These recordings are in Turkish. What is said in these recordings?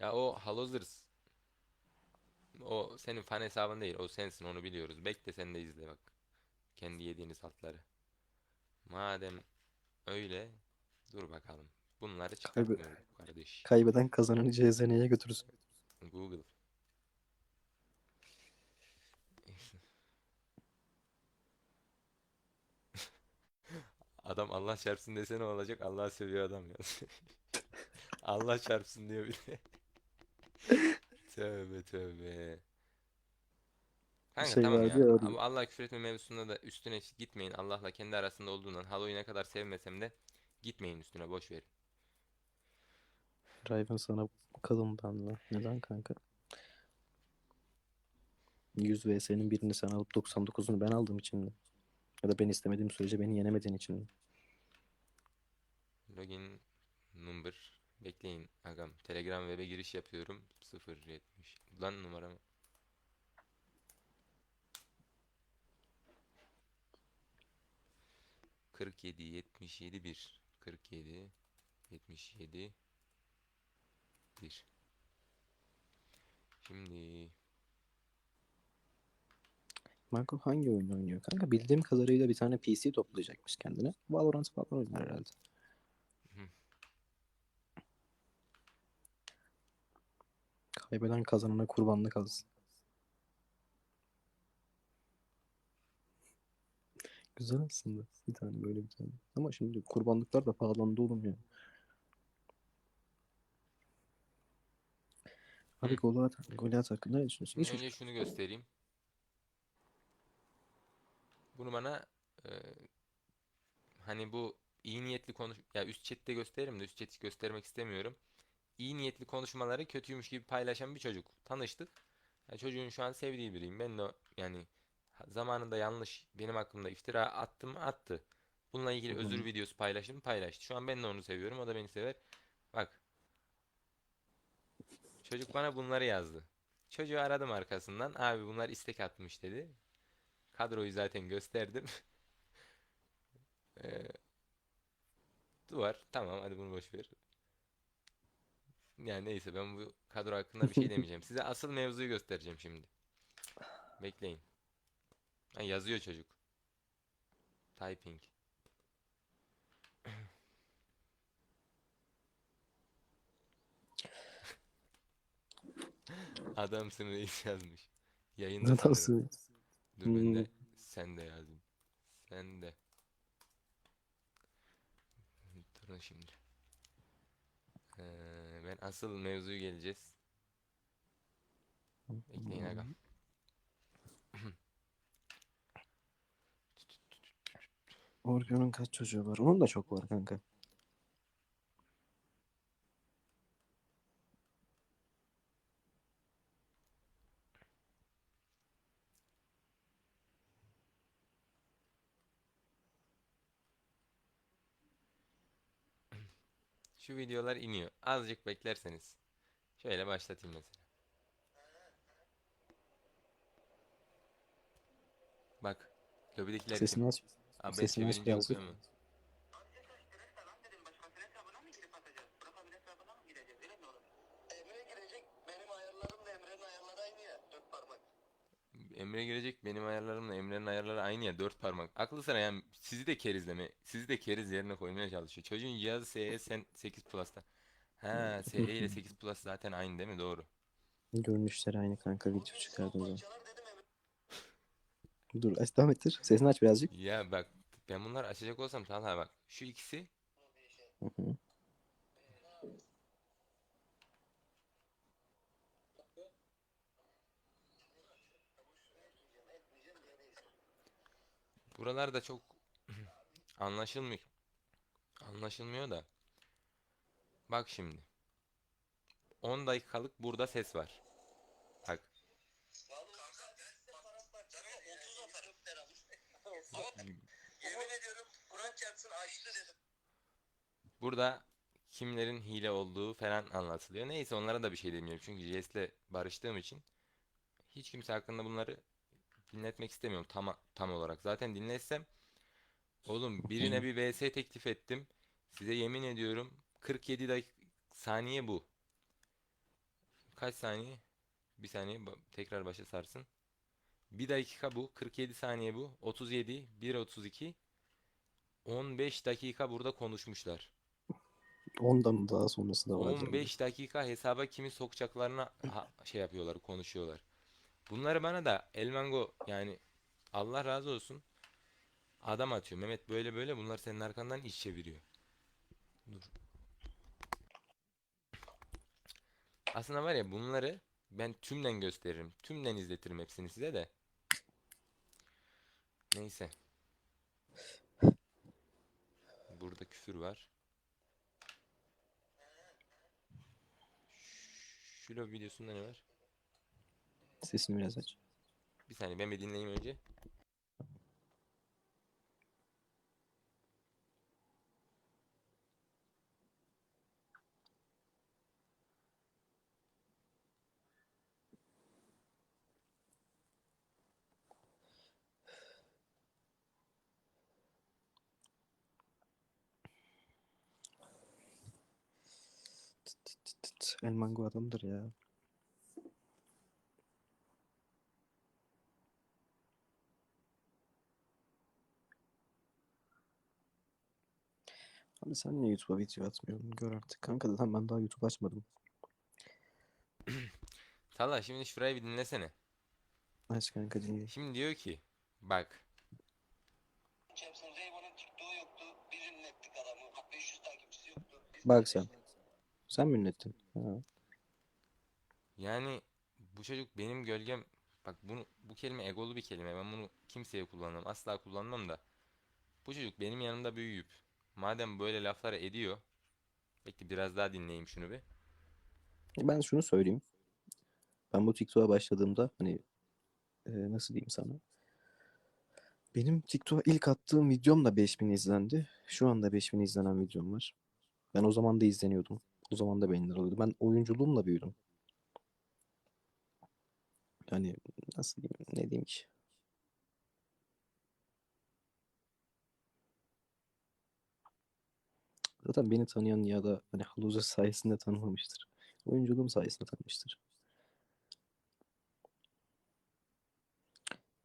Ya o Halozers o senin fan hesabın değil. O sensin onu biliyoruz. Bekle sen de izle bak. Kendi yediğiniz altları. Madem öyle dur bakalım. Bunları çıkartmıyorum kardeş. Kaybeden kazananı CZN'ye götürürsün. Google. Adam Allah çarpsın dese ne olacak? Allah seviyor adam ya. Allah çarpsın diyor bir de. Tövbe tövbe. Kanka Şey tamam vardı ya. ya abi. Ama Allah küfür etme mevzusunda da üstüne hiç gitmeyin. Allah'la kendi arasında olduğundan Halo'yu ne kadar sevmesem de gitmeyin üstüne boş verin. Raven sana bakalım benle. Neden kanka? 100 vs'nin birini sen alıp 99'unu ben aldığım için mi? Ya da ben istemediğim sürece beni yenemediğin için mi? Login number bekleyin agam. Telegram web'e giriş yapıyorum. 070 lan numaramı. Kırk yedi, yetmiş yedi, bir. Kırk yedi, yetmiş yedi, bir. Şimdi Marco hangi oyun oynuyor kanka? Bildiğim kadarıyla bir tane PC toplayacakmış kendine. Valorant falan oynar herhalde. Hı. Kaybeden kazanana kurbanlık alsın. Güzel aslında. Bir tane böyle bir tane. Ama şimdi kurbanlıklar da pahalandı oğlum ya. Abi. Goliath, Goliath hakkında ne düşünüyorsun? Hiç önce şunu göstereyim. Bunu bana e, hani bu iyi niyetli konuş ya üst chatte gösteririm de üst chat'i göstermek istemiyorum. İyi niyetli konuşmaları kötüymüş gibi paylaşan bir çocuk. Tanıştık. Ya çocuğun şu an sevdiği biriyim. Ben de yani zamanında yanlış benim hakkımda iftira attım attı. Bununla ilgili Hı hı. özür videosu paylaştım paylaştı. Şu an ben de onu seviyorum. O da beni sever. Bak. Çocuk bana bunları yazdı. Çocuğu aradım arkasından. Abi bunlar istek atmış dedi. Kadroyu zaten gösterdim. Ee, duvar. Tamam hadi bunu boş ver. Yani neyse ben bu kadro hakkında bir şey demeyeceğim. Size asıl mevzuyu göstereceğim şimdi. Bekleyin. Ha, yazıyor çocuk. Typing. Adamsın reis yazmış. Yayında sanırım. tavsiye? Dur ben de Hmm. sen de yazayım. Sen de. Durun şimdi. Ee, ben asıl mevzuyu geleceğiz. Bekleyin aga. Orion'un kaç çocuğu var? Onun da çok var kanka. Şu videolar iniyor. Azıcık beklerseniz. Şöyle başlatayım mesela. Bak. Lobidekiler? Sesini aç. Sesini aç çevirince birazcık. okuyor mu? Emre girecek, benim ayarlarımla Emre'nin ayarları aynı ya. Dört parmak. Emre girecek benim ayarlarımla Emre'nin ayarları aynı ya dört parmak. Aklı sıra yani sizi de kerizleme. Sizi de keriz yerine koymaya çalışıyor. Çocuğun cihazı SE sen 8 Plus'ta. Ha SE ile 8 Plus zaten aynı değil mi? Doğru. Görünüşleri aynı kanka video çıkardığın zaman. Parçalar dedim Emre. Dur aç devam ettir. Sesini aç birazcık. Ya bak ben bunları açacak olsam Talha bak şu ikisi Hı hı. Buralarda çok anlaşılmıyor. Anlaşılmıyor da. Bak şimdi. 10 dakikalık burada ses var. Bak. Burada kimlerin hile olduğu falan anlatılıyor. Neyse onlara da bir şey demiyorum. Çünkü JS'le barıştığım için hiç kimse hakkında bunları dinletmek istemiyorum tam tam olarak. Zaten dinletsem oğlum birine bir VS teklif ettim. Size yemin ediyorum 47 dak saniye bu. kaç saniye? Bir saniye tekrar başa sarsın. Bir dakika bu. 47 saniye bu. 37. 1.32. 15 dakika burada konuşmuşlar. Ondan daha sonrası da var. 15 dakika hesaba kimi sokacaklarına şey yapıyorlar, konuşuyorlar. Bunları bana da Elmango yani Allah razı olsun adam atıyor. Mehmet böyle böyle bunlar senin arkandan iş çeviriyor. Dur. Aslında var ya bunları ben tümden gösteririm. Tümden izletirim hepsini size de. Neyse. Burada küfür var. Şu videosunda ne var? Sesini biraz aç. Bir saniye ben bir dinleyeyim önce. Tıt. Elmango adamdır ya. Abi sen niye YouTube'a video atmıyorsun? Gör artık. Kanka zaten ben daha YouTube açmadım. Talha şimdi şurayı bir dinlesene. Aç kanka dinle. Şimdi diyor ki bak Hepsinin Reyvan'ın TikTok'u yoktu. Bir ünlettik adamı. 500 takipçisi yoktu. Biz Bak sen. Sen mi ünlettin? Ha. yani bu çocuk benim gölgem bak bunu bu kelime egolu bir kelime ben bunu kimseye kullanmam asla kullanmam da bu çocuk benim yanımda büyüyüp madem böyle laflar ediyor bekle biraz daha dinleyeyim şunu bir Ben şunu söyleyeyim. Ben bu TikTok'a başladığımda hani e, nasıl diyeyim sana? Benim TikTok'a ilk attığım videom da 5000 izlendi. Şu anda 5000 izlenen videom var. Ben o zaman da izleniyordum. O zaman da beğeniler oluyordu. Ben oyunculuğumla büyüdüm. Yani nasıl diyeyim, ne diyeyim ki? Zaten beni tanıyan ya da hani Haluza sayesinde tanımamıştır. Oyunculuğum sayesinde tanımıştır.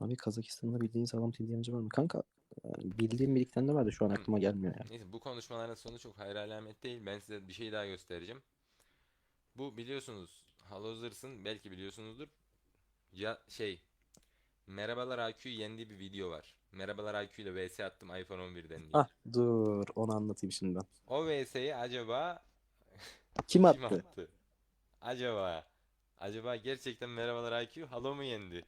Abi Kazakistan'da bildiğin sağlam TDM'ci var mı? Kanka yani bildiğim birlikten de var da şu an aklıma gelmiyor ya. Neyse bu konuşmaların sonu çok hayır alamet değil. Ben size bir şey daha göstereceğim. Bu biliyorsunuz Halozers'ın belki biliyorsunuzdur. Ya şey Merhabalar IQ yendiği bir video var. Merhabalar IQ ile vs attım iPhone 11'den diye. Ah dur onu anlatayım şimdi ben. O vs'yi acaba Kim kim attı? attı? Acaba acaba gerçekten Merhabalar IQ Halo mu yendi?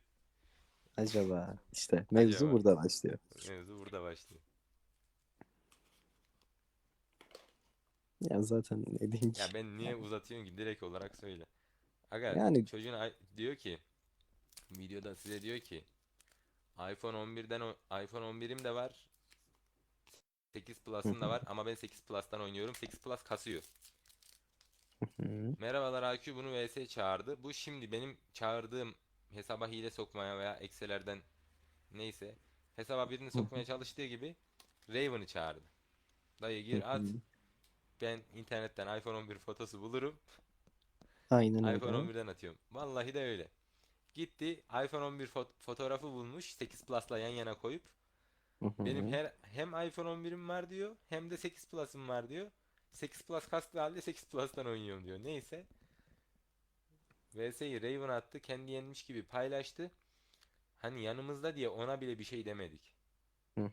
Acaba işte mevzu Acaba. burada başlıyor. Mevzu burada başlıyor. Ya zaten ne diyeyim ki? Ya ben niye uzatıyorum ki direkt olarak söyle. Aga Yani- çocuğun diyor ki videoda size diyor ki iPhone 11'den o- iPhone 11'im de var. 8 Plus'ım da var ama ben 8 Plus'tan oynuyorum. 8 Plus kasıyor. Merhabalar IQ bunu vs çağırdı. Bu şimdi benim çağırdığım hesaba hile sokmaya veya ekselerden neyse hesaba birini sokmaya çalıştığı gibi Raven'ı çağırdı. Dayı gir at. Ben internetten iPhone 11 fotosu bulurum. Aynen iPhone öyle. 11'den atıyorum. Vallahi de öyle. Gitti iPhone 11 fot- fotoğrafı bulmuş 8 Plus'la yan yana koyup benim her hem iPhone 11'im var diyor hem de 8 Plus'ım var diyor. 8 Plus kastığı halde 8 Plus'tan oynuyorum diyor. Neyse. VS'yi Raven attı. Kendi yenmiş gibi paylaştı. Hani yanımızda diye ona bile bir şey demedik.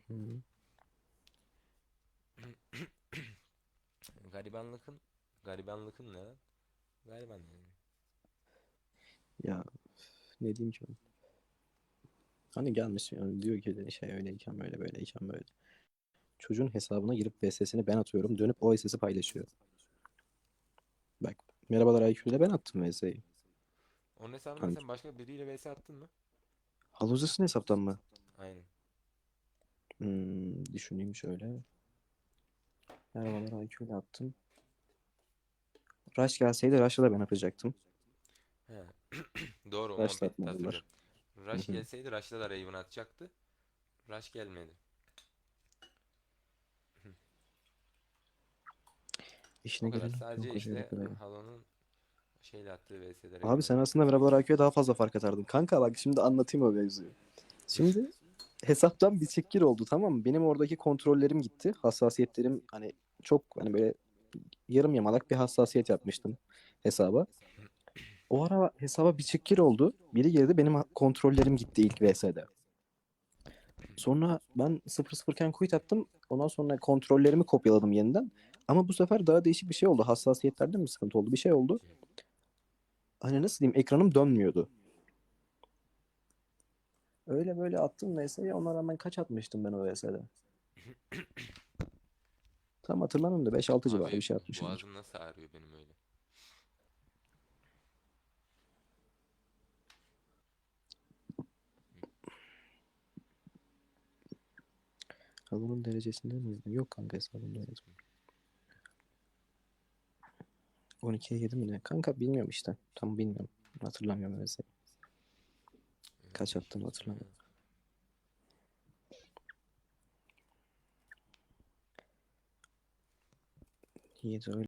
Garibanlıkın garibanlıkın ne lan? Gariban yani. Ya ne diyeyim ki ben? Hani gelmiş yani diyor ki şey öyleyken böyle böyleyken böyle. Çocuğun hesabına girip VS'sini ben atıyorum. Dönüp o VS'si paylaşıyor. Bak merhabalar IQ ile ben attım VS'yi. Onun hesabına Kanki. sen başka biriyle VS attın mı? Haluzasın hesaptan mı? Aynen. Hmm, düşüneyim şöyle. Merhabalar IQ ile attım. Rush gelseydi Rush'ı da ben atacaktım. He. Doğru, Rush atmadılar. Rush gelseydi Rush'la da Raven atacaktı. Rush gelmedi. İşine kadar. Sadece işte. Halo'nun şeyle attığı VS'lere. Abi sen aslında Merhabalar IQ'ya daha fazla fark atardın. Kanka bak şimdi anlatayım o mevzuyu. Şimdi hesaptan bir çekir oldu tamam mı? Benim oradaki kontrollerim gitti. Hassasiyetlerim hani çok hani böyle yarım yamalak bir hassasiyet yapmıştım hesaba. O ara hesaba bir çekir oldu. Biri girdi benim kontrollerim gitti ilk VS'de. Sonra ben 0-0 iken quit attım. Ondan sonra kontrollerimi kopyaladım yeniden. Ama bu sefer daha değişik bir şey oldu. Hassasiyetlerde mi sıkıntı oldu? Bir şey oldu. Hani nasıl diyeyim ekranım dönmüyordu. Öyle böyle attım VS'ye ona rağmen kaç atmıştım ben o VS'de? Tam hatırlamıyorum da 5-6 civarı bir şey atmışım. Boğazım nasıl ağrıyor benim öyle. Halının derecesinde mi? Yok kanka hesabımda yazmıyor. 12'ye 7 mi ne? Kanka bilmiyorum işte. Tam bilmiyorum. Hatırlamıyorum mesela. Kaç attığımı hatırlamıyorum. 7 öyle.